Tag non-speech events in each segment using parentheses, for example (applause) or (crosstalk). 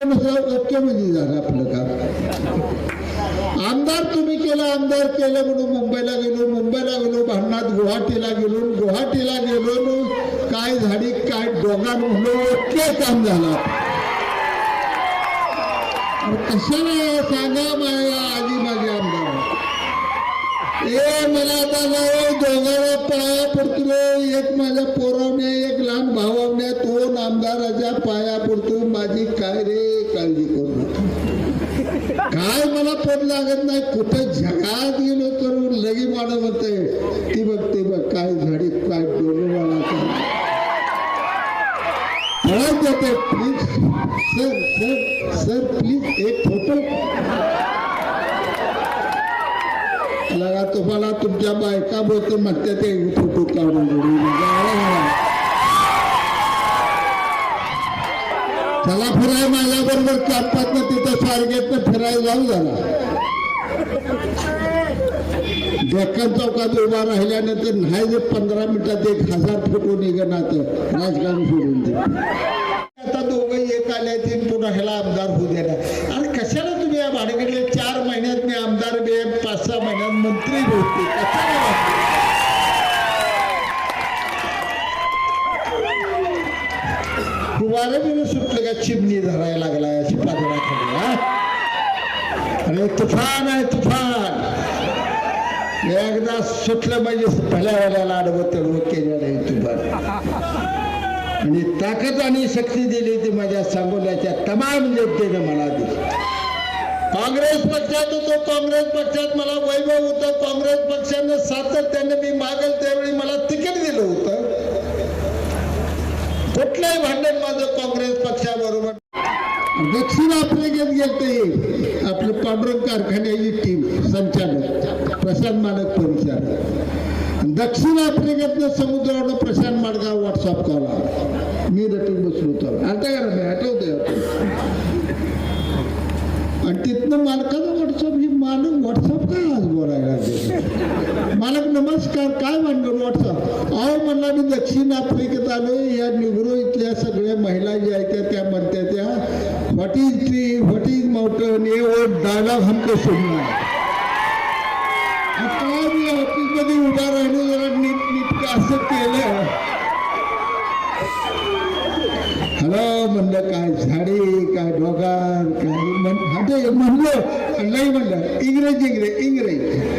Okay म्हणजे झालं आपलं काम. आमदार तुम्ही केलं आमदार केलं म्हणून मुंबईला गेलो मुंबईला गेलो भांडणात गुवाहाटीला गेलो गुवाहाटीला गेलो काय झाडी काय दोघां म्हणून ओके काम झालं. अरे कशाला सांगा माझ्या आधी माझे आमदार. ए मला आता जाऊ पाया पडतो एक माझ्या पोर आमदाराच्या पाया पडतो माझी काय रे काळजी करू नका. काय मला पद लागत नाही कुठं जगात गेलो करून लगी माड होते ती बघ ते बघ काय झाडी काय डोलं मला काय please sir sir sir please एक फोटो लगा तुम्हाला तुमच्या बायका बोलतो म्हणते ते फोटो काढून त्याला फिराय माझ्या बरोबर चार ना तिथं स्वारगेत फिरायला जाऊ झाला. डेक्कन चौकात उभा राहिल्यानंतर नाही जे पंधरा मिनिटात एक हजार फोटो निघणार राजकारण सोडून दे. आता दोघं एक आले ते पुन्हा ह्याला आमदार होऊ द्यायला अरे कशाला तुम्ही या भाडीकडले चार महिन्यात मी आमदार बे पाच सहा महिन्यात होते कशाला वाटलं? तुम्हाला बिरं सुटलं का चिमणी धरायला लागला अशी पादराखाली अरे तुफान आहे तुफान. एकदा सुटलं म्हणजे भल्या वेळेला आडवं केलेलं आहे तुफान आणि ताकद आणि शक्ती दिली ती माझ्या सांगोल्याच्या तमाम जनतेनं मला दिली. काँग्रेस पक्षात होतो काँग्रेस पक्षात मला वैभव होतं. काँग्रेस पक्षानं सातत्यानं मी मागल त्यावेळी मला तिकीट दिलं होतं. कुठलंही भांडण बरोबर? दक्षिण आफ्रिकेत गेलते आपलं पांडुरंग कारखान्याची टीम संचालक प्रशांत मालक परिचार दक्षिण आफ्रिकेतनं समुद्रावर प्रशांत माडगाव व्हॉट्सअप कॉल. मी रटून बसलो होतो. आता का मी आठवतोय आणि तिथनं मालकाचं व्हॉट्सअप ही मालक व्हॉट्सअप काय आज बोलायला मालक नमस्कार काय भानगड व्हॉट्सअप अहो म्हणला मी दक्षिण आफ्रिकेत आलो या निग्रो इथल्या सगळ्या महिला ज्या आहेत त्या- त्या म्हणत्या त्या what is tree what is mountain हे ओ डायलॉग हमको सुनना है. आता मी ऑफिसमध्ये उभा राहिलो जरा नीट नीट असं केलं. हॅलो म्हणलं काय झाडे काय डोगार काय? म्हण म्हणलं नाही म्हणलं इंग्रज इंग्रज इंग्रज.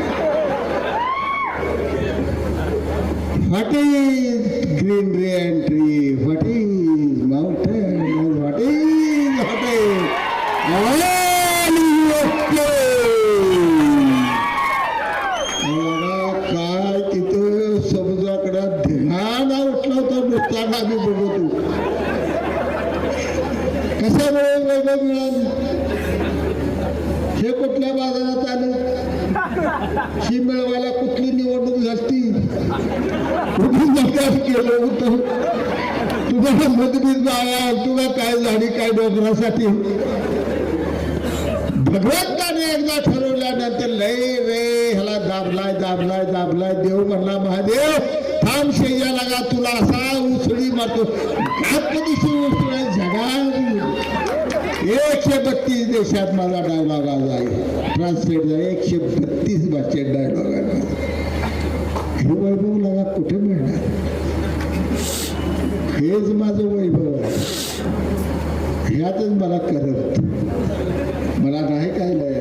What is green rain tree what is mountain what is what काय तिथं समुद्राकडे ध्यान उठला होता नुसता आम्ही बघत होतो कशामुळे वैभव मिळालं हे कुठल्या बाजारात आलं? (laughs) ही मिळवायला कुठली निवडणूक झाली? कुठली मतदान केलं होतं तुम्हाला मतभेद जावा तुला काय झाली काय डोंगरासाठी भगवंताने एकदा ठरवल्यानंतर लय रे ह्याला दाबलाय दाबलाय दाबलाय देव म्हणला महादेव थांब शय्या लागा तुला असा उसळी मारतो. दिवशी उसळी जगात एकशे बत्तीस देशात माझा डायलॉग आज आहे ट्रान्सलेट झाला एकशे बत्तीस भाषेत डायलॉग आहे हे वैभव लागा कुठे मिळणार? हेच माझं वैभव आहे. ह्यातच मला करत. मला नाही काय लय